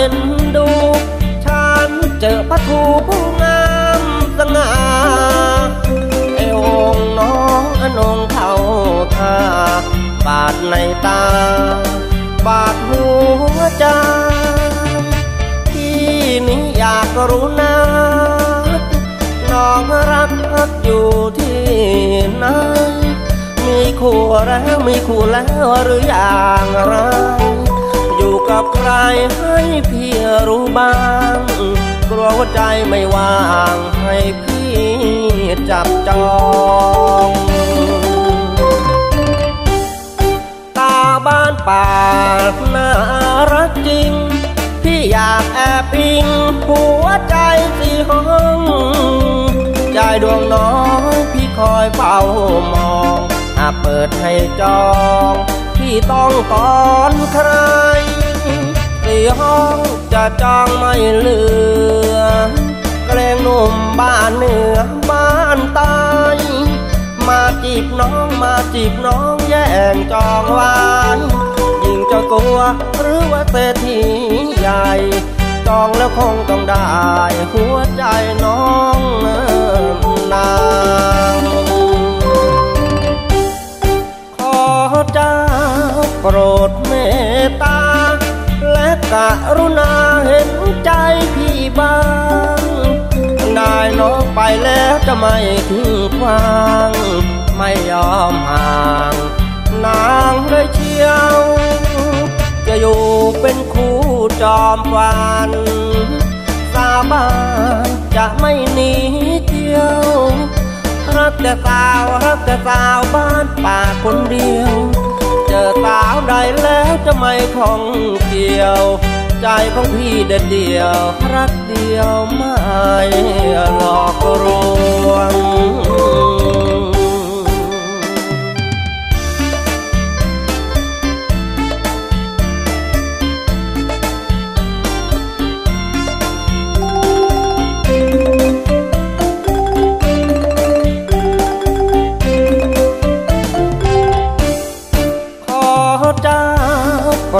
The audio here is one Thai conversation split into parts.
เอ็นดู ฉันเจอพระทูผู้งามสง่าไอองน้องอนงเท่าท่าบาดในตา บาดหัวใจที่นี้อยากรู้นะน้องรักอยู่ที่ไหนมีคู่แล้วมีคู่แล้วหรืออย่างไรอยู่กับใคร บ้าง กลัวหัวใจไม่ว่างให้พี่จับจองตาบ้านป่าน่ารักจริง พี่อยากแอบอิง หัวใจสีห้องใจดวงน้อยพี่คอยเฝ้ามองหากเปิดให้จอง พี่ต้องก่อนใคร สีห้องจะจองไม่เหลือ เกรงหนุ่มบ้านเหนือบ้านใต้มาจีบน้องมาจีบน้องแย่งจองไว้ยิ่งจะกลัวหรือว่าเศรษฐีใหญ่ จองแล้วคงต้องได้หัวใจน้องน และรุณาเห็นใจพี่บ้างได้น้องไปแล้วจะไม่ทิ้งควางไม่ยอมห่าง นางเลยเชียว จะอยู่เป็นคู่จอมฟัน สาบานจะไม่หนีเที่ยว รักแต่สาวรักแต่สาวบ้านป่าคนเดียว ไม่ของเกี่ยว ใจของพี่เด็ดเดียว รักเดียวไม่หลอกลวง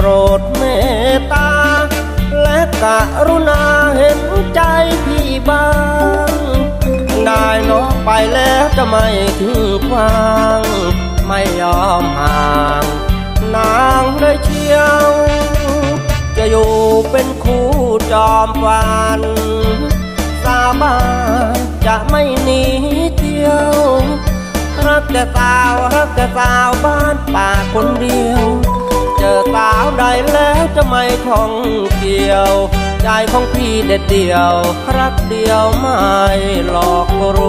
รดเมตตา และกรุณาเห็นใจพี่บ้างได้น้องไปแล้วจะไม่ทิ้งควางไม่ยอมห่าง นางเลยเชียว จะอยู่เป็นคู่จอมฟัน สาบานจะไม่หนีเที่ยว รักแต่สาว รักแต่สาวบ้านป่าคนเดียว อสาวใดแล้วจะไม่ของเกี่ยว ใจของพี่เด็ดเดียว รักเดียวไม่หลอกล